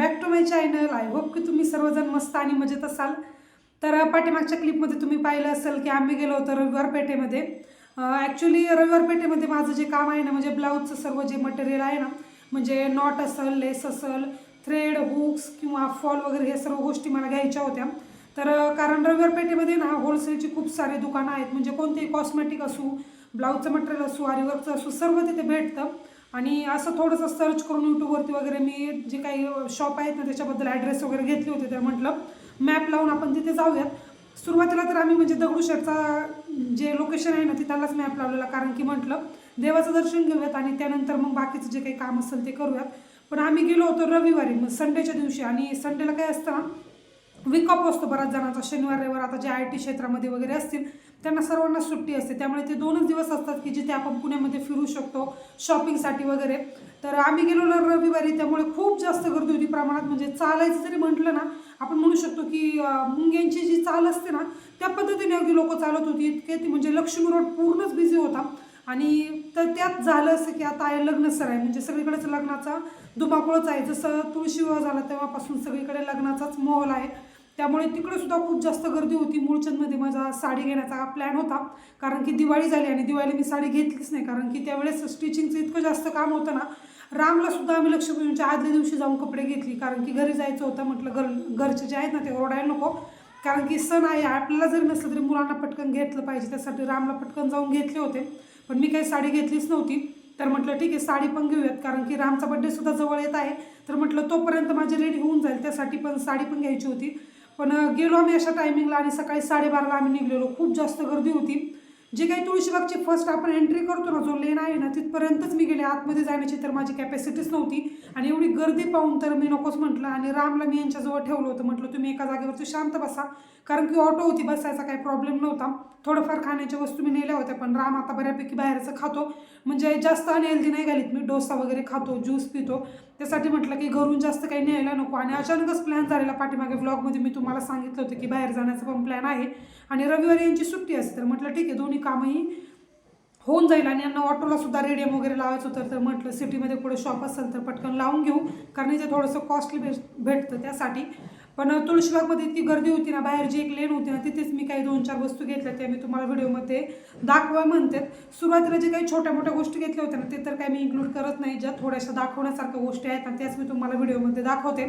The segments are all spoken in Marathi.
Back to my channel I hope की तुम्ही सर्वजण मस्त आणि मजेत असाल. तर पाठीमागच्या क्लिपमध्ये तुम्ही पाहिलं असेल की आम्ही गेलो होतो रविवार पेठेमध्ये ॲक्च्युली रविवार पेठेमध्ये माझं जे काम आहे ना म्हणजे ब्लाऊजचं सर्व जे मटेरियल आहे ना म्हणजे नॉट असेल लेस असेल थ्रेड हुक्स किंवा फॉल वगैरे हे सर्व गोष्टी मला घ्यायच्या होत्या. तर कारण रविवार पेठेमध्ये ना होलसेलची खूप सारे दुकानं आहेत. म्हणजे कोणतेही कॉस्मेटिक असू ब्लाऊजचं मटेरियल असू आरीवर्कचं असू सर्व तिथे भेटतं. आणि असं थोडंसं सर्च करून यूट्यूबवरती वगैरे मी जे काही शॉप आहेत ना त्याच्याबद्दल ॲड्रेस वगैरे घेतले होते तर म्हटलं मॅप लावून आपण तिथे जाऊयात. सुरुवातीला तर आम्ही म्हणजे दगडूशेठचा जे लोकेशन आहे ना तिथलाच मॅप लावलेला कारण की म्हटलं देवाचं दर्शन घेऊयात आणि त्यानंतर मग बाकीचं जे काही काम असेल ते करूयात. पण आम्ही गेलो होतो रविवारी मग संडेच्या दिवशी आणि संडेला काय असतं ना वीक ऑफ असतो बऱ्याच जणांचा. शनिवार रविवार आता जे आय टी क्षेत्रामध्ये वगैरे असतील त्यांना सर्वांना सुट्टी असते. त्यामुळे ते दोनच दिवस असतात की जिथे आपण पुण्यामध्ये फिरू शकतो शॉपिंगसाठी वगैरे. तर आम्ही गेलो ना रविवारी त्यामुळे खूप जास्त गर्दी होती प्रमाणात. म्हणजे चालायचं जरी म्हटलं ना आपण म्हणू शकतो की मुंग्यांची जी चाल असते ना त्या पद्धतीने अगदी लोक चालत होती. इतके ती म्हणजे लक्ष्मी रोड पूर्णच बिझी होता. आणि तर त्यात झालं असं की आता आहे लग्न सर आहे. म्हणजे सगळीकडेच लग्नाचा धुमाकूळच आहे जसं तुळशी विवाह झाला तेव्हापासून सगळीकडे लग्नाचाच मोहल आहे. त्यामुळे तिकडे सुद्धा खूप जास्त गर्दी होती. मूळचंदमध्ये माझा साडी घेण्याचा प्लॅन होता. कारण की दिवाळी झाली आणि दिवाळी मी साडी घेतलीच नाही. कारण की त्यावेळेस स्टिचिंगचं इतकं जास्त काम होतं ना रामला सुद्धा आम्ही लक्ष्मीपूजनच्या आदल्या दिवशी जाऊन कपडे घेतली. कारण की घरी जायचं होतं म्हटलं घर घरचे जे आहेत ना ते ओरडायला नको. कारण की सण आहे आपल्याला जरी नसलं तरी मुलांना पटकन घेतलं पाहिजे. त्यासाठी रामला पटकन जाऊन घेतले होते. पण मी काही साडी घेतलीच नव्हती. तर म्हटलं ठीक आहे साडी पण घेऊयात. कारण की रामचा बड्डेसुद्धा जवळ येत आहे. तर म्हटलं तोपर्यंत माझी रेडी होऊन जाईल. त्यासाठी पण साडी पण घ्यायची होती. पण गेलो आम्ही अशा टायमिंगला आणि सकाळी साडेबाराला आम्ही निघलेलो. खूप जास्त गर्दी होती. जे काही तुळशीबागची फर्स्ट आपण एंट्री करतो ना जो लेन आहे ना तिथपर्यंतच मी गेले. आतमध्ये जाण्याची तर माझी कॅपॅसिटीच नव्हती. आणि एवढी गर्दी पाहून तर मी नकोच म्हटलं. आणि रामला मी यांच्याजवळ ठेवलं होतं. म्हटलं तुम्ही एका जागेवरती शांत बसा. कारण की ऑटो होती बसायचा काही प्रॉब्लेम नव्हता. थोडंफार खाण्याच्या वस्तू मी नेल्या होत्या पण राम आता बऱ्यापैकी बाहेरचं खातो. म्हणजे जास्त अनहेल्दी नाही घालीत मी. डोसा वगैरे खातो ज्यूस पितो. त्यासाठी म्हटलं की घरून जास्त काही न्यायला नको. आणि अचानकच प्लॅन झालेला पाठीमागे व्लॉगमध्ये मी तुम्हाला सांगितलं होतं की बाहेर जाण्याचा पण प्लॅन आहे. आणि रविवारी यांची सुट्टी असते तर म्हटलं ठीक आहे दोन्ही कामही होऊन जाईल. आणि यांना ऑटोला सुद्धा रेडियम वगैरे लावायचं होतं तर म्हटलं सिटीमध्ये पुढे शॉप असेल तर पटकन लावून घेऊ. कारण इथे थोडंसं कॉस्टली भेट भेटतं त्यासाठी. पण तुळशीबागमध्ये इतकी गर्दी होती ना बाहेर जी एक लेन होती ना तिथेच मी काही दोन चार वस्तू घेतल्या त्या मी तुम्हाला व्हिडिओमध्ये दाखवा म्हणते सुरुवातीला जे काही छोट्या मोठ्या गोष्टी घेतल्या होत्या ना ते तर काही मी इन्क्लूड करत नाही. ज्या थोड्याशा दाखवण्यासारख्या गोष्टी आहेत ना त्याच मी तुम्हाला व्हिडिओमध्ये दाखवते.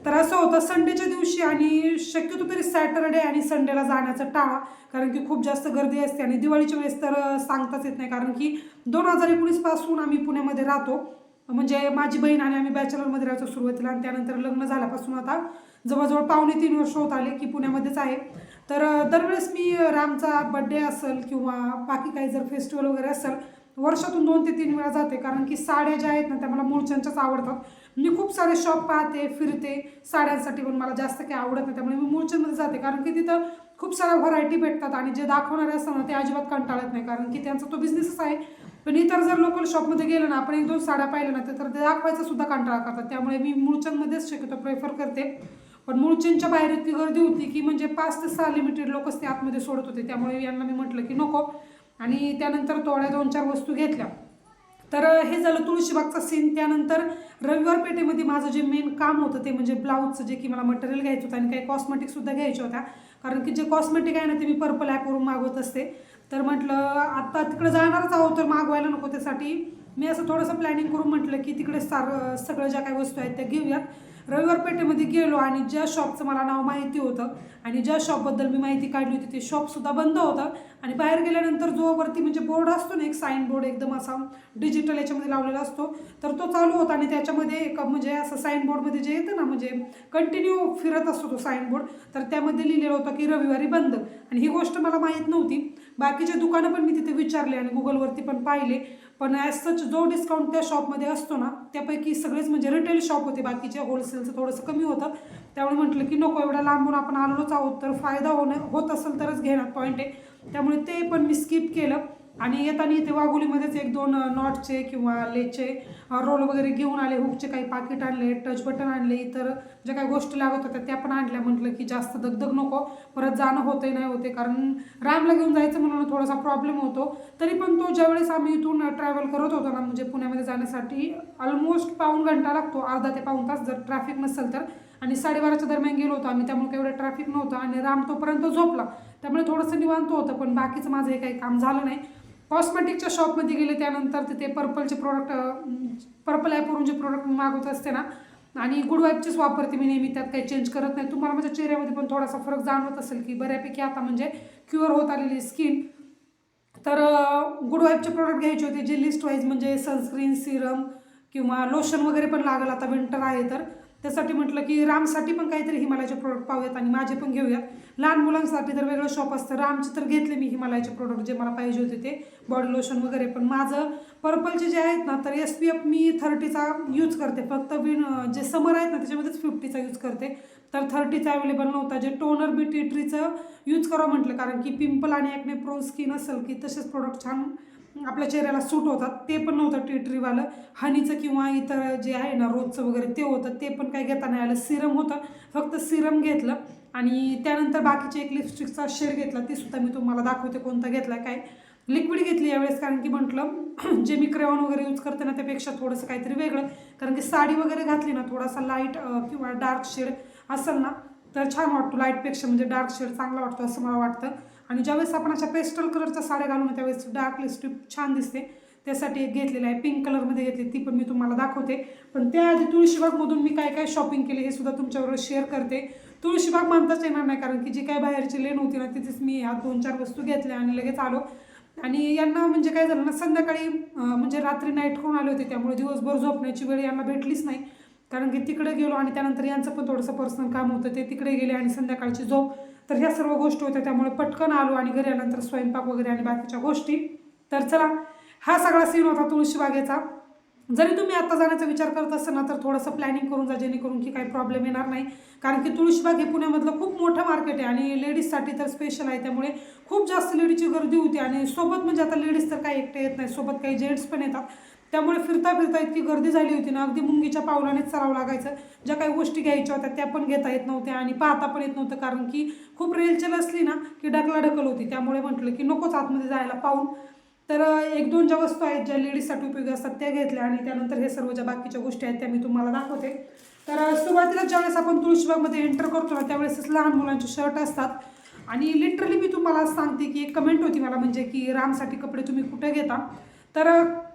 तर असं होतं संडेच्या दिवशी आणि शक्यतो तरी सॅटरडे आणि संडेला जाण्याचं टाळा कारण की खूप जास्त गर्दी असते आणि दिवाळीच्या वेळेस तर सांगताच येत नाही. कारण की दोन हजार एकोणीसपासून आम्ही पुण्यामध्ये राहतो. म्हणजे माझी बहीण आणि आम्ही बॅचलरमध्ये राहायचो सुरुवातीला आणि त्यानंतर लग्न झाल्यापासून आता जवळजवळ पावणे तीन वर्ष होत आले की पुण्यामध्येच आहे. तर दरवेळेस मी रामचा बड्डे असेल किंवा बाकी काही जर फेस्टिवल वगैरे असेल वर्षातून दोन ते तीन वेळा जाते. कारण की साड्या ज्या आहेत ना त्या मला मूळच्यांच्याच आवडतात. मी खूप सारे शॉप पाहते फिरते. साड्यांसाठी पण मला जास्त काही आवडत नाही त्यामुळे मी मूळच्यांमध्ये जाते. कारण की तिथं खूप साऱ्या व्हरायटी भेटतात आणि जे दाखवणारे असतात ना ते अजिबात कंटाळत नाही. कारण की त्यांचा तो बिझनेसच आहे. पण इतर जर लोकल शॉपमध्ये गेलं ना आपण एक दोन साड्या पाहिल्या ना तर ते दाखवायचा सुद्धा कंटाळा करतात. त्यामुळे मी मूळचंदमध्येच शक्यतो प्रेफर करते. पण मूळचंदच्या बाहेर इतकी गर्दी होती की म्हणजे पाच ते सहा लिमिटेड लोकच ते आतमध्ये सोडत होते. त्यामुळे यांना मी म्हटलं की नको. आणि त्यानंतर थोड्या दोन चार वस्तू घेतल्या. तर हे झालं तुळशीबागचा सीन त्यानंतर रविवार पेठेमध्ये माझं जे मेन काम होतं ते म्हणजे ब्लाऊजचं जे की मला मटेरियल घ्यायचं होतं आणि काही कॉस्मेटिकसुद्धा घ्यायच्या होत्या. कारण की जे कॉस्मेटिक आहे ना ते मी पर्पल ॲपवरून मागवत असते. तर म्हटलं आत्ता तिकडे जाणारच आहोत तर मागवायला नको त्यासाठी. मी असं थोडंसं प्लॅनिंग करून म्हटलं की तिकडे सार सगळं ज्या काही वस्तू आहेत त्या घेऊयात. रविवार पेठेमध्ये गेलो आणि ज्या शॉपचं मला नाव माहिती होतं आणि ज्या शॉपबद्दल मी माहिती काढली होती ते शॉपसुद्धा बंद होतं. आणि बाहेर गेल्यानंतर जो वरती म्हणजे बोर्ड असतो ना एक साईन बोर्ड एकदम असा डिजिटल याच्यामध्ये लावलेला असतो. तर तो चालू होता आणि त्याच्यामध्ये एक म्हणजे असं साईन बोर्डमध्ये जे येतं ना म्हणजे कंटिन्यू फिरत असतो तो साईन बोर्ड तर त्यामध्ये लिहिलेलं होतं की रविवारी बंद. आणि ही गोष्ट मला माहीत नव्हती. बाकीचे दुकानं पण मी तिथे विचारले आणि गुगलवरती पण पाहिले. पण ॲज सच जो डिस्काउंट त्या शॉपमध्ये असतो ना त्यापैकी सगळेच म्हणजे रिटेल शॉप होते. बाकीचे होलसेलचं थोडंसं कमी होतं. त्यामुळे म्हटलं की नको एवढ्या लांबून आपण आलोच आहोत. तर फायदा होणं होत असेल तरच घेणार पॉईंट आहे. त्यामुळे ते पण मी स्किप केलं. आणि येताना इथे वाघोलीमध्येच एक दोन नॉटचे किंवा लेचे रोल वगैरे घेऊन आले हुकचे काही पाकिट आणले टच बटन आणले इतर ज्या काही गोष्टी लागत होत्या त्या पण आणल्या. म्हटलं की जास्त दगदग नको परत जाणं होते नाही होते कारण रामला घेऊन जायचं म्हणून थोडासा प्रॉब्लेम होतो. तरी पण तो ज्यावेळेस आम्ही इथून ट्रॅव्हल करत होतो ना म्हणजे पुण्यामध्ये जाण्यासाठी ऑलमोस्ट पाऊण घंटा लागतो अर्धा ते पाऊण तास जर ट्रॅफिक नसेल तर. आणि साडेबाराच्या दरम्यान गेलो होतो आम्ही त्यामुळे काही एवढं ट्रॅफिक नव्हतं. आणि राम तोपर्यंत झोपला. त्यामुळे थोडंसं निवांत होतं पण बाकीचं माझं हे काही काम झालं नाही. कॉस्मेटिकच्या शॉपमध्ये गेले त्यानंतर तिथे पर्पलचे प्रोडक्ट पर्पल ॲपवरून जे प्रोडक्ट मागवत असते ना आणि गुड वाईपचेच वापरते मी नेहमी त्यात काही चेंज करत नाही. तुम्हाला माझ्या चेहऱ्यामध्ये पण थोडासा फरक जाणवत असेल की बऱ्यापैकी आता म्हणजे क्युअर होत आलेली स्किन तर गुड वाईपचे प्रोडक्ट घ्यायचे होते जे लिस्ट वाईज म्हणजे सनस्क्रीन सिरम किंवा लोशन वगैरे पण लागेल आता विंटर आहे तर. त्यासाठी म्हटलं की रामसाठी पण काहीतरी हिमालयाचे प्रोडक्ट पाहूयात आणि माझे पण घेऊयात. लहान मुलांसाठी तर वेगळं शॉप असतं. रामचे तर घेतले मी हिमालयाचे प्रोडक्ट जे मला पाहिजे होते ते. बॉडी लोशन वगैरे. पण माझं पर्पलचे जे आहेत ना तर एस पी एफ मी थर्टीचा यूज करते. फक्त विन जे समर आहेत ना त्याच्यामध्येच फिफ्टीचा यूज करते. तर थर्टीचा अवेलेबल नव्हता. जे टोनर बी टी ट्रीचं यूज करावं म्हटलं कारण की पिंपल आणि ॲक्ने प्रो स्किन असेल की तसेच प्रोडक्ट छान आपल्या चेहऱ्याला सूट होतात ते पण नव्हतं टिटरीवालं ट्रीवालं हनीचं किंवा इतर जे आहे ना रोजचं वगैरे ते होतं ते पण काही घेता नाही आलं. सिरम होतं फक्त सिरम घेतलं आणि त्यानंतर बाकीचे एक लिपस्टिकचा शेड घेतला ते सुद्धा मी तुम्हाला दाखवते कोणता घेतला काय. लिक्विड घेतली यावेळेस कारण की म्हटलं जे मी क्रेऑन वगैरे यूज करते ना त्यापेक्षा थोडंसं काहीतरी वेगळं. कारण की साडी वगैरे घातली ना थोडासा लाइट किंवा डार्क शेड असेल ना तर छान वाटतो. लाईटपेक्षा म्हणजे डार्क शेड चांगला वाटतो असं मला वाटतं. आणि ज्यावेळेस आपण अशा पेस्टल कलरच्या साड्या घालून ना, त्यावेळेस डार्क स्ट्रीप छान दिसते. त्यासाठी एक घेतलेलं आहे पिंक कलरमध्ये घेतली ती पण मी तुम्हाला दाखवते. पण त्याआधी तुळशीबागमधून मी काय काय शॉपिंग केली हे सुद्धा तुमच्याबरोबर शेअर करते. तुळशीबाग मानताच येणार नाही कारण की जी काय बाहेरची लेन होती ना तिथेच मी ह्या दोन चार वस्तू घेतल्या आणि लगेच आलो. आणि यांना म्हणजे काय झालं ना संध्याकाळी म्हणजे रात्री नाईट करून आले होते त्यामुळे दिवसभर झोपण्याची वेळ यांना भेटलीच नाही. कारण की तिकडे गेलो आणि त्यानंतर यांचं पण थोडंसं पर्सनल काम होतं ते तिकडे गेले आणि संध्याकाळची झोप तर ह्या सर्व गोष्टी होत्या. त्यामुळे पटकन आलो आणि घरी आल्यानंतर स्वयंपाक वगैरे आणि बाकीच्या गोष्टी. तर चला हा सगळा सीन होता तुळशीबागेचा जरी तुम्ही आता जाण्याचा विचार करत असाल ना तर थोडंसं प्लॅनिंग करून जा जेणेकरून की काही प्रॉब्लेम येणार नाही. कारण की तुळशीबाग हे पुण्यामधलं खूप मोठं मार्केट आहे आणि लेडीजसाठी तर स्पेशल आहे. त्यामुळे खूप जास्त लेडीजची गर्दी होती आणि सोबत म्हणजे आता लेडीज तर काही एकटे येत नाही. सोबत काही जेंट्स पण येतात. त्यामुळे फिरता फिरता इतकी गर्दी झाली होती ना अगदी मुंगीच्या पावलानेच चालावं लागायचं. ज्या काही गोष्टी घ्यायच्या होत्या त्या पण घेता येत नव्हत्या आणि पाहता पण येत नव्हतं. कारण की खूप रेलचेल असली ना की ढकलाढकल होती. त्यामुळे म्हटलं की नकोच आतमध्ये जायला पाहून. तर एक दोन ज्या वस्तू आहेत ज्या लेडीजसाठी उपयोगी असतात त्या घेतल्या आणि त्यानंतर हे सर्व ज्या बाकीच्या गोष्टी आहेत त्या मी तुम्हाला दाखवते. तर सुरुवातीला ज्यावेळेस आपण तुळशीबागमध्ये एंटर करतो ना त्यावेळेस लहान मुलांचे शर्ट असतात. आणि लिटरली मी तुम्हाला सांगते की एक कमेंट होती मला म्हणजे की रामसाठी कपडे तुम्ही कुठे घेता? तर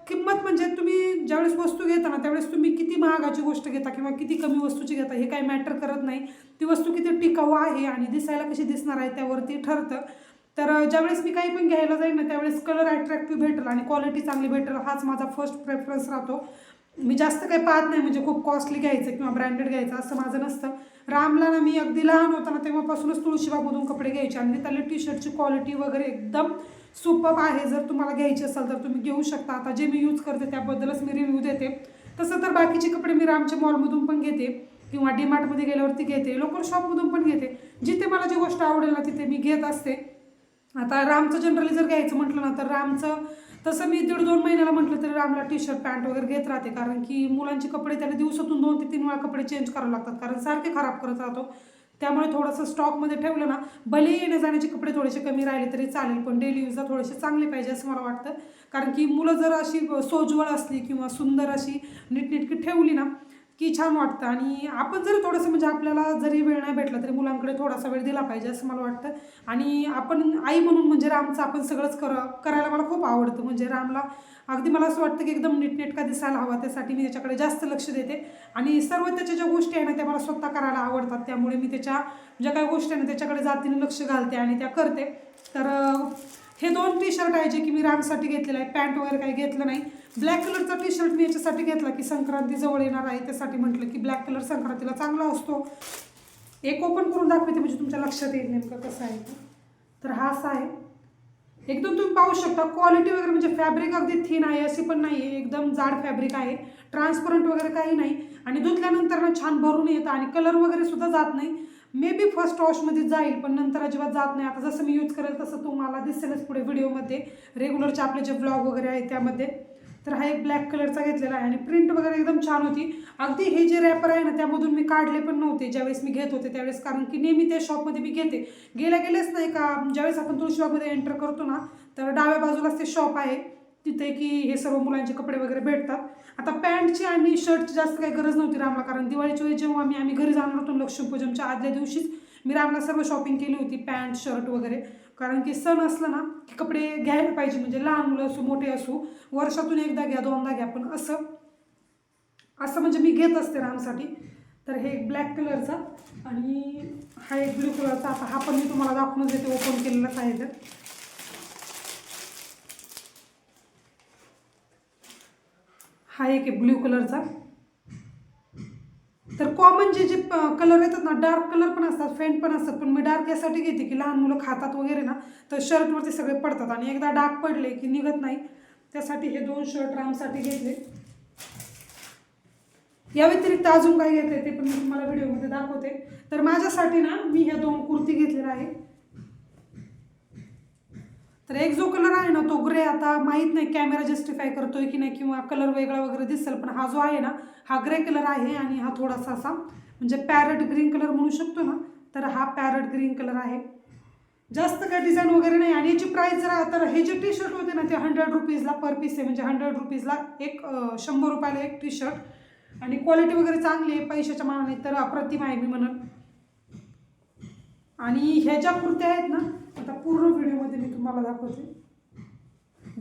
किंमत म्हणजे तुम्ही ज्यावेळेस वस्तू घेता ना त्यावेळेस तुम्ही किती महागाची गोष्ट घेता किंवा किती कमी वस्तूची घेता हे काही मॅटर करत नाही. ती वस्तू किती टिकाऊ आहे आणि दिसायला कशी दिसणार आहे त्यावरती ठरतं. तर ज्यावेळेस मी काही पण घ्यायला जाईन ना त्यावेळेस कलर अट्रॅक्टिव्ह भेटेल आणि क्वालिटी चांगली भेटेल हाच माझा फर्स्ट प्रेफरन्स राहतो. मी जास्त काही पाहत नाही म्हणजे खूप कॉस्टली घ्यायचं किंवा ब्रँडेड घ्यायचं असं माझं नसतं. रामला ना मी अगदी लहान होता ना तेव्हापासूनच तुळशीबागमधून कपडे घ्यायचे आणि त्याला टी शर्टची क्वालिटी वगैरे एकदम सुपर आहे जर तुम्हाला घ्यायची असेल तर तुम्ही घेऊ शकता. आता जे मी यूज करते त्याबद्दलच मी रिव्ह्यू देते. तसं तर बाकीचे कपडे मी रामच्या मॉलमधून पण घेते किंवा डीमार्टमध्ये गेल्यावरती घेते लोकल शॉपमधून पण घेते. जिथे मला जी गोष्ट आवडेल ना तिथे मी घेत असते. आता रामचं जनरली जर घ्यायचं म्हटलं ना तर रामचं तसं मी दीड दोन महिन्याला म्हटलं तरी रामला टी शर्ट पॅन्ट वगैरे घेत राहते. कारण की मुलांचे कपडे त्याला दिवसातून दोन ते तीन वेळा कपडे चेंज करावे लागतात. कारण सारखे खराब करत राहतो. त्यामुळे थोडंसं स्टॉकमध्ये ठेवलं ना भले येण्या जाण्याचे कपडे थोडेसे कमी राहिले तरी चालेल पण डेली यूजला थोडेसे चांगले पाहिजे असं मला वाटतं. कारण की मुलं जर अशी सोज्वळ असली किंवा सुंदर अशी नीटनीटकी ठेवली ना की छान वाटतं. आणि आपण जरी थोडंसं म्हणजे आपल्याला जरी वेळ नाही भेटला तरी मुलांकडे थोडासा वेळ दिला पाहिजे असं मला वाटतं. आणि आपण आई म्हणून म्हणजे रामचं आपण सगळंच कर करायला मला खूप आवडतं. म्हणजे रामला अगदी मला असं वाटतं की एकदम नीटनेटका दिसायला हवा त्यासाठी मी त्याच्याकडे जास्त लक्ष देते. आणि सर्व त्याच्या ज्या गोष्टी आहे ना त्या मला स्वतः करायला आवडतात. त्यामुळे मी त्याच्या ज्या काही गोष्टी आहे ना त्याच्याकडे जातीने लक्ष घालते आणि त्या करते. तर हे दोन टी शर्ट आहे जे की मी रामसाठी घेतलेलं आहे. पॅन्ट वगैरे काही घेतलं नाही. ब्लॅक कलरचा टी शर्ट मी याच्यासाठी घेतला की संक्रांती जवळ येणार आहे. त्यासाठी म्हटलं की ब्लॅक कलर संक्रांतीला चांगला असतो. एक ओपन करून दाखवते म्हणजे तुमच्या लक्षात येईल नेमकं कसं आहे तर हा असा आहे. एकदम तुम्ही पाहू शकता क्वालिटी वगैरे म्हणजे फॅब्रिक अगदी थिन आहे अशी पण नाही आहे एकदम जाड फॅब्रिक आहे. ट्रान्सपरंट वगैरे काही नाही. आणि धुतल्यानंतर ना छान भरून येतं आणि कलर वगैरे सुद्धा जात नाही. मे बी फर्स्ट वॉशमध्ये जाईल पण नंतर अजिबात जात नाही. आता जसं मी यूज करेल तसं तुम्हाला दिसेलच पुढे व्हिडिओमध्ये रेग्युलरचे आपले जे ब्लॉग वगैरे आहे त्यामध्ये. तर हा एक ब्लॅक कलरचा घेतलेला आहे आणि प्रिंट वगैरे एकदम छान होती. अगदी हे जे रॅपर आहे ना त्यामधून मी काढले पण नव्हते. ज्यावेळेस मी घेत होते त्यावेळेस कारण की नेहमी त्या शॉपमध्ये मी घेते. गेल्या गेलेच नाही का ज्यावेळेस आपण तुळशीबागमध्ये एंटर करतो ना तर डाव्या बाजूलाच ते शॉप आहे. तिथे की हे सर्व मुलांचे कपडे वगैरे भेटतात. आता पॅन्टची आणि शर्टची जास्त काही गरज नव्हती रामला कारण दिवाळीच्या वेळी जेव्हा आम्ही आम्ही घरी जाणार होतो लक्ष्मीपूजनच्या आदल्या दिवशीच मी रामला सर्व शॉपिंग केली होती पॅन्ट शर्ट वगैरे. कारण की सण असलं ना की कपडे घ्यायला पाहिजे म्हणजे लहान मुलं असो मोठे असो वर्षातून एकदा घ्या दोनदा घ्या. पण असं असं म्हणजे मी घेत असते रामसाठी. तर हे एक ब्लॅक कलरचा आणि हा एक ब्ल्यू कलरचा आता हा पण मी तुम्हाला दाखवूनच देते ओपन केलेलाच आहे तर. हा एक आहे ब्ल्यू कलरचा. तर कॉमन जे जे कलर येतात ना डार्क कलर पण असतात फेंट पण असतात पण मी डार्क यासाठी घेते की लहान मुलं खातात वगैरे ना तर शर्टवरती सगळे पडतात आणि एकदा डार्क पडले की निघत नाही. त्यासाठी हे दोन शर्ट रामसाठी घेतले. या व्यतिरिक्त अजून काय घेतले ते पण मी तुम्हाला व्हिडिओमध्ये दाखवते. तर माझ्यासाठी ना मी ह्या दोन कुर्ती घेतलेल्या आहे तर एक जो कलर आहे ना तो ग्रे आता माहीत नाही कॅमेरा जस्टिफाय करतोय की नाही किंवा कलर वेगळा वगैरे दिसेल पण हा जो आहे ना हा ग्रे कलर आहे आणि हा थोडासा असा म्हणजे पॅरट ग्रीन कलर म्हणू शकतो ना तर हा पॅरट ग्रीन कलर आहे. जास्त काय डिझाईन वगैरे नाही आणि याची प्राईस जरा तर हे जे टी शर्ट होते ना ते हंड्रेड रुपीजला पर पीस आहे. म्हणजे हंड्रेड रुपीजला एक शंभर रुपयाला एक टी शर्ट आणि क्वालिटी वगैरे चांगली आहे पैशाच्या मानाने तर अप्रतिम आहे मी म्हणून. आणि ह्या ज्या कुर्त्या आहेत ना आता पूर्ण व्हिडिओमध्ये मी तुम्हाला दाखवते.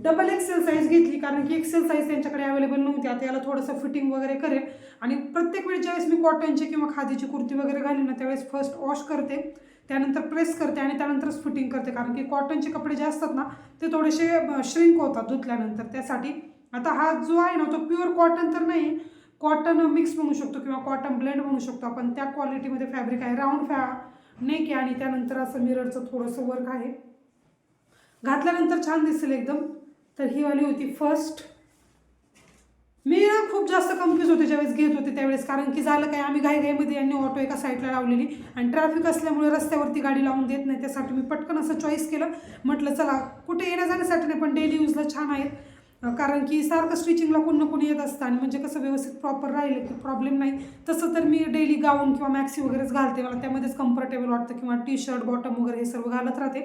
डबल एक्सेल साईज घेतली कारण की एक्सेल साईज त्यांच्याकडे अवेलेबल नव्हती. आता याला थोडंसं फिटिंग वगैरे करेल. आणि प्रत्येक वेळी ज्यावेळेस मी कॉटनची किंवा खादीची कुर्ती वगैरे घाली ना त्यावेळेस फर्स्ट वॉश करते त्यानंतर प्रेस करते आणि त्यानंतरच फिटिंग करते. कारण की कॉटनचे कपडे जे असतात ना ते थोडेसे श्रिंक होतात धुतल्यानंतर. त्यासाठी आता हा जो आहे ना तो प्युअर कॉटन तर नाही कॉटन मिक्स म्हणू शकतो किंवा कॉटन ब्लेंड म्हणू शकतो आपण. त्या क्वालिटीमध्ये फॅब्रिक आहे. राऊंड फॅ नेक आहे आणि त्यानंतर असं मिररचं थोडंसं वर्क आहे. घातल्यानंतर छान दिसेल एकदम. तर ही वाली होती फर्स्ट मी ना खूप जास्त कन्फ्यूज होते ज्यावेळेस घेत होते त्यावेळेस कारण की झालं काय आम्ही घाईघाईमध्ये यांनी ऑटो एका साईडला लावलेली आणि ट्रॅफिक असल्यामुळे रस्त्यावरती गाडी लावून देत नाही. त्यासाठी मी पटकन असं चॉईस केलं. म्हटलं चला कुठे येण्या जाण्यासाठी नाही पण डेली यूजला छान आहेत. कारण की सारखं स्टिचिंगला कोण ना कोणी येत असतं आणि म्हणजे कसं व्यवस्थित प्रॉपर राहिलं की प्रॉब्लेम नाही. तसं तर मी डेली गाऊन किंवा मॅक्सी वगैरेच घालते. मला त्यामध्येच कम्फर्टेबल वाटतं किंवा टी शर्ट बॉटम वगैरे हे सर्व घालत राहते.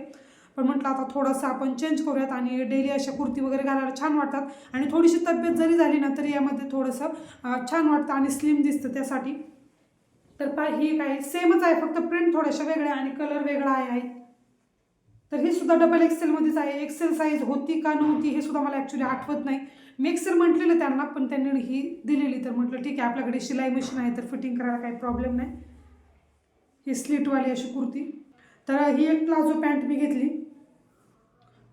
पण म्हटलं आता थोडंसं आपण चेंज करूयात आणि डेली अशा कुर्ती वगैरे घालायला छान वाटतात. आणि थोडीशी तब्येत जरी झाली ना तरी यामध्ये थोडंसं छान वाटतं आणि स्लिम दिसतं त्यासाठी. तर पा ही काय सेमच आहे. फक्त प्रिंट थोड्याशा वेगळ्या आणि कलर वेगळा आहे. तर ही सुद्धा डबल एक्सेलमध्येच आहे. एक्सेल साईज होती का नव्हती हे सुद्धा मला ॲक्च्युली आठवत नाही. मी एक्सेल म्हटलेलं त्यांना पण त्यांनी ही दिलेली. तर म्हटलं ठीक आहे आपल्याकडे शिलाई मशीन आहे तर फिटिंग करायला काही प्रॉब्लेम नाही. ही स्लीटवाली अशी कुर्ती. तर ही एक प्लाझो पॅन्ट मी घेतली.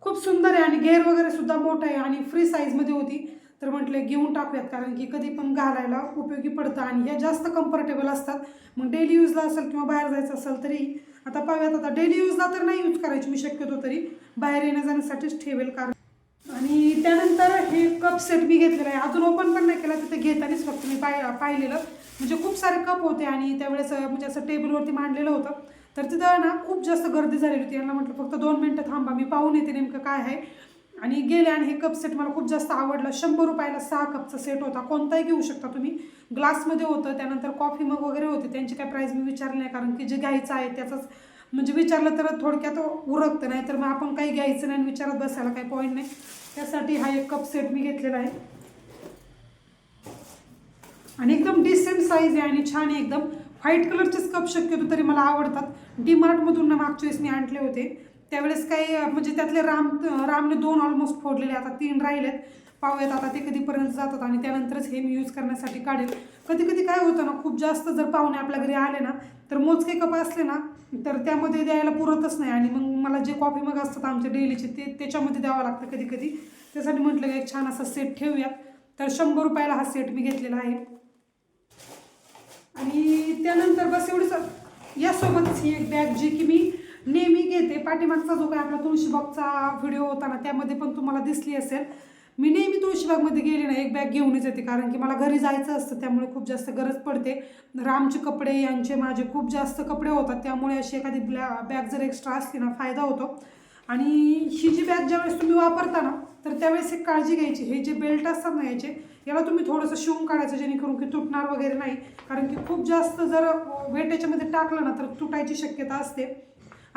खूप सुंदर आहे आणि घेर वगैरे सुद्धा मोठं आहे आणि फ्री साईजमध्ये होती. तर म्हटलं घेऊन टाकूयात. कारण की कधी पण घालायला उपयोगी पडतं आणि ह्या जास्त कम्फर्टेबल असतात. मग डेली यूजला असेल किंवा बाहेर जायचं असेल तरी आता पाहूयात आता डेली यूजला तर नाही यूज करायची मी शक्यतो तरी. बाहेर येण्या जाण्यासाठीच ठेवेल कारण आणि त्यानंतर हे कप सेट मी घेतलेला आहे. अजून ओपन पण नाही केला तिथे घेतानीच फक्त मी पाय पाहिलेलं. म्हणजे खूप सारे कप होते आणि त्यावेळेस म्हणजे असं टेबलवरती मांडलेलं होतं. तर तिथं ना खूप जास्त गर्दी झालेली होती. यांना म्हटलं फक्त दोन मिनटं थांबा मी पाहून येते नेमकं काय आहे. आणि गेले आणि हे कप सेट मला खूप जास्त आवडलं. शंभर रुपयाला सहा कपचा सेट होता. कोणताही घेऊ शकता तुम्ही. ग्लासमध्ये होतं त्यानंतर कॉफी मग वगैरे होते. त्यांची काय प्राईज मी विचारली नाही कारण की जे घ्यायचं आहे त्याचाच म्हणजे विचारलं तर थोडक्यात उरकतं नाही तर मग आपण काही घ्यायचं नाही आणि विचारत बसायला काही पॉईंट नाही. त्यासाठी हा एक कप सेट मी घेतलेला आहे. आणि एकदम डिसेंट साईज आहे आणि छान आहे एकदम. व्हाईट कलरचेच कप शक्यतो तरी मला आवडतात. डी मार्टमधून ना मागच्या वेळेस मी आणले होते. त्यावेळेस काही म्हणजे त्यातले राम रामने दोन ऑलमोस्ट फोडलेले आता तीन राहिलेत. पाहूयात आता ते कधीपर्यंत जातात आणि त्यानंतरच हे मी यूज करण्यासाठी काढेल. कधी कधी काय होतं ना खूप जास्त जर पाहुणे आपल्या घरी आले ना तर मोजके कप असले ना तर त्यामध्ये द्यायला पुरतच नाही. आणि मग मला जे कॉफी मग असतात आमचे डेलीचे ते त्याच्यामध्ये द्यावं लागतं कधी कधी. त्यासाठी म्हटलं की एक छान असा सेट ठेवूयात. तर शंभर रुपयाला हा सेट मी घेतलेला आहे. आणि त्यानंतर बस एवढंच. यासोबतच ही एक बॅग जी की मी नेहमी घेते. पाठीमागचा जो काय आपला तुळशीबागचा व्हिडिओ होता ना त्यामध्ये पण तुम्हाला दिसली असेल. मी नेहमी तुळशीबागमध्ये गेले ना एक बॅग घेऊनच येते. कारण की मला घरी जायचं असतं त्यामुळे खूप जास्त गरज पडते. रामचे कपडे यांचे माझे खूप जास्त कपडे होतात. त्यामुळे अशी एखादी ब्लॅ बॅग जर एक्स्ट्रा असली ना फायदा होतो. आणि ही जी बॅग ज्यावेळेस तुम्ही वापरता ना तर त्यावेळेस एक काळजी घ्यायची. हे जे बेल्ट असतात ना याचे याला तुम्ही थोडंसं शिवून काढायचं जेणेकरून की तुटणार वगैरे नाही. कारण की खूप जास्त जर वेट याच्यामध्ये टाकलं ना तर तुटायची शक्यता असते.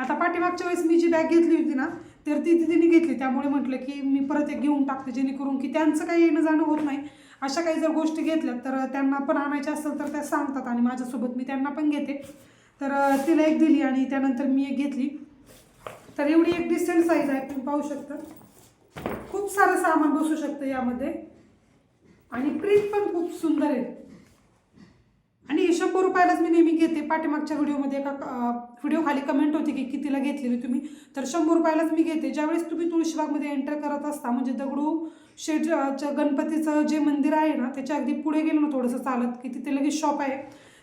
आता पाठीमागच्या वेळेस मी जी बॅग घेतली होती ना तर ती तिने घेतली. त्यामुळे म्हटलं की मी परत एक घेऊन टाकते जेणेकरून की त्यांचं काही येणं जाणं होत नाही. अशा काही जर गोष्टी घेतल्या तर त्यांना पण आणायच्या असेल तर त्या सांगतात आणि माझ्यासोबत मी त्यांना पण घेते. तर तिला एक दिली आणि त्यानंतर मी एक घेतली. तर एवढी एक डिसेंट साईज आहे तुम्ही पाहू शकता. खूप सारं सामान बसू शकतं यामध्ये. आणि प्रिंट पण खूप सुंदर आहे. आणि हे शंभर रुपयालाच मी नेहमी घेते. पाठीमागच्या व्हिडिओमध्ये एका व्हिडिओ खाली कमेंट होती की कितीला घेतलेली तुम्ही? तर शंभर रुपयालाच मी घेते. ज्यावेळेस तुम्ही तुळशीबागमध्ये एंटर करत असता म्हणजे दगडू शेठच्या गणपतीचं जे मंदिर आहे ना त्याच्या अगदी पुढे गेलो ना थोडंसं चालत की तिथे लगेच शॉप आहे.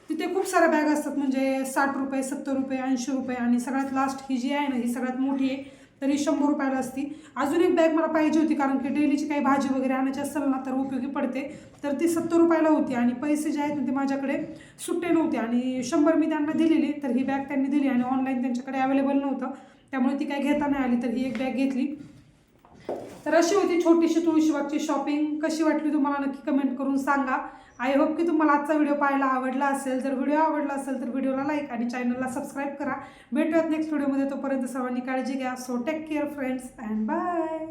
तिथे खूप साऱ्या बॅग असतात म्हणजे साठ रुपये सत्तर रुपये ऐंशी रुपये आणि सगळ्यात लास्ट ही जी आहे ना ही सगळ्यात मोठी आहे. तर ही शंभर रुपयाला असती. अजून एक बॅग मला पाहिजे होती कारण की डेलीची काही भाजी वगैरे आणायची असेल ना तर उपयोगी पडते. तर ती सत्तर रुपयाला होती आणि पैसे जे आहेत ना ते माझ्याकडे सुट्टे नव्हते. आणि शंभर मी त्यांना दिलेली तर ही बॅग त्यांनी दिली आणि ऑनलाईन त्यांच्याकडे अवेलेबल नव्हतं. त्यामुळे ती काही घेता नाही आली तर ही एक बॅग घेतली. तर अशी होती छोटीशी तुळशीबागची शॉपिंग कशी वाटली तुम्हाला नक्की कमेंट करून सांगा. आय होप की तुम्हाला आजचा व्हिडिओ पाहायला आवडला असेल. जर व्हिडिओ आवडला असेल तर व्हिडिओला लाईक आणि चॅनलला सबस्क्राईब करा. भेटूयात नेक्स्ट व्हिडिओमध्ये तोपर्यंत सर्वांनी काळजी घ्या. So take care friends and bye